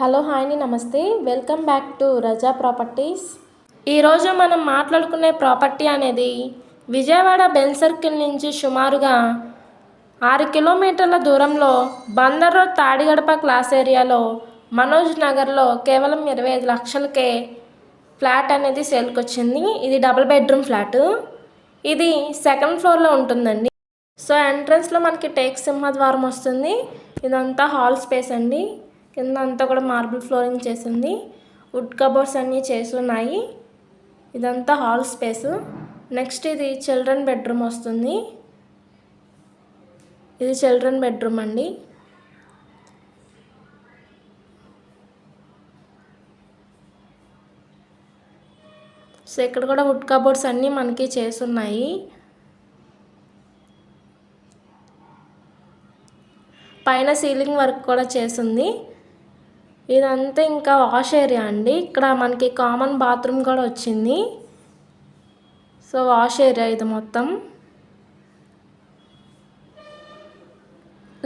Hello హాయ్ని నమస్తే. Welcome back to Raza properties. ఈరోజు మనం మాట్లాడుకునే ప్రాపర్టీ అనేది విజయవాడ బెల్ సర్కిల్ నుంచి సుమారుగా ఆరు కిలోమీటర్ల దూరంలో బందర్ రోడ్ తాడిగడప క్లాస్ ఏరియాలో మనోజ్ నగర్లో కేవలం ఇరవై ఐదు లక్షలకే ఫ్లాట్ అనేది సేల్కి వచ్చింది ఇది డబుల్ బెడ్రూమ్ ఫ్లాట్. ఇది సెకండ్ ఫ్లోర్లో ఉంటుందండి. సో ఎంట్రన్స్లో మనకి టేక్ సింహద్వారం వస్తుంది. ఇదంతా హాల్ స్పేస్ అండి. కింద అంతా కూడా మార్బుల్ ఫ్లోరింగ్ చేసింది. వుడ్ కబోర్డ్స్ అన్నీ చేసి ఉన్నాయి ఇదంతా హాల్ స్పేస్. నెక్స్ట్ ఇది చిల్డ్రన్ బెడ్రూమ్ వస్తుంది. ఇది చిల్డ్రన్ బెడ్రూమ్ అండి. సో ఇక్కడ కూడా వుడ్ కబోర్డ్స్ అన్నీ మనకి చేసి ఉన్నాయి పైన సీలింగ్ వర్క్ కూడా చేసింది. ఇదంతా ఇంకా వాష్ ఏరియా అండి. ఇక్కడ మనకి కామన్ బాత్రూమ్ కూడా వచ్చింది. సో వాష్ ఏరియా ఇది మొత్తం.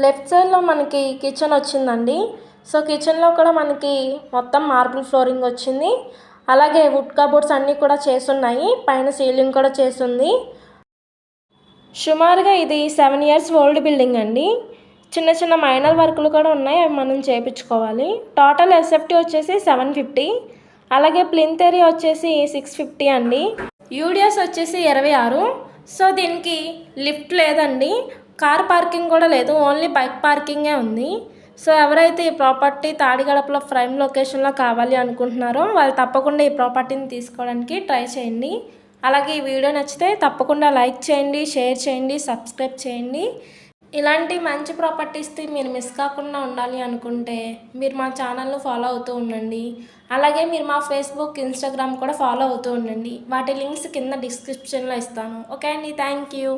లెఫ్ట్ సైడ్లో మనకి కిచెన్ వచ్చిందండి. సో కిచెన్లో కూడా మనకి మొత్తం మార్బుల్ ఫ్లోరింగ్ వచ్చింది. అలాగే వుడ్ కబోర్డ్స్ అన్నీ కూడా చేస్తున్నాయి. పైన సీలింగ్ కూడా చేస్తుంది. సుమారుగా ఇది సెవెన్ ఇయర్స్ ఓల్డ్ బిల్డింగ్ అండి. చిన్న చిన్న మైనర్ వర్కులు కూడా ఉన్నాయి అవి మనం చేయించుకోవాలి. టోటల్ ఎస్ఎఫ్టీ వచ్చేసి సెవెన్ ఫిఫ్టీ అలాగే ప్లింత్ ఏరియా వచ్చేసి సిక్స్ ఫిఫ్టీ అండి. యూడిఎస్ వచ్చేసి ఇరవై ఆరు. సో దీనికి లిఫ్ట్ లేదండి. కార్ పార్కింగ్ కూడా లేదు. ఓన్లీ బైక్ పార్కింగే ఉంది. సో ఎవరైతే ఈ ప్రాపర్టీ తాడిగడపలో ప్రైమ్ లొకేషన్లో కావాలి అనుకుంటున్నారో వాళ్ళు తప్పకుండా ఈ ప్రాపర్టీని తీసుకోవడానికి ట్రై చేయండి. అలాగే ఈ వీడియో నచ్చితే తప్పకుండా లైక్ చేయండి షేర్ చేయండి సబ్స్క్రైబ్ చేయండి. ఇలాంటి మంచి ప్రాపర్టీస్కి మీరు మిస్ కాకుండా ఉండాలి అనుకుంటే మీరు మా ఛానల్ను ఫాలో అవుతూ ఉండండి. అలాగే మీరు మా ఫేస్బుక్ ఇన్స్టాగ్రామ్ కూడా ఫాలో అవుతూ ఉండండి. వాటి లింక్స్ కింద డిస్క్రిప్షన్లో ఇస్తాను. ఓకే అండి థ్యాంక్ యూ.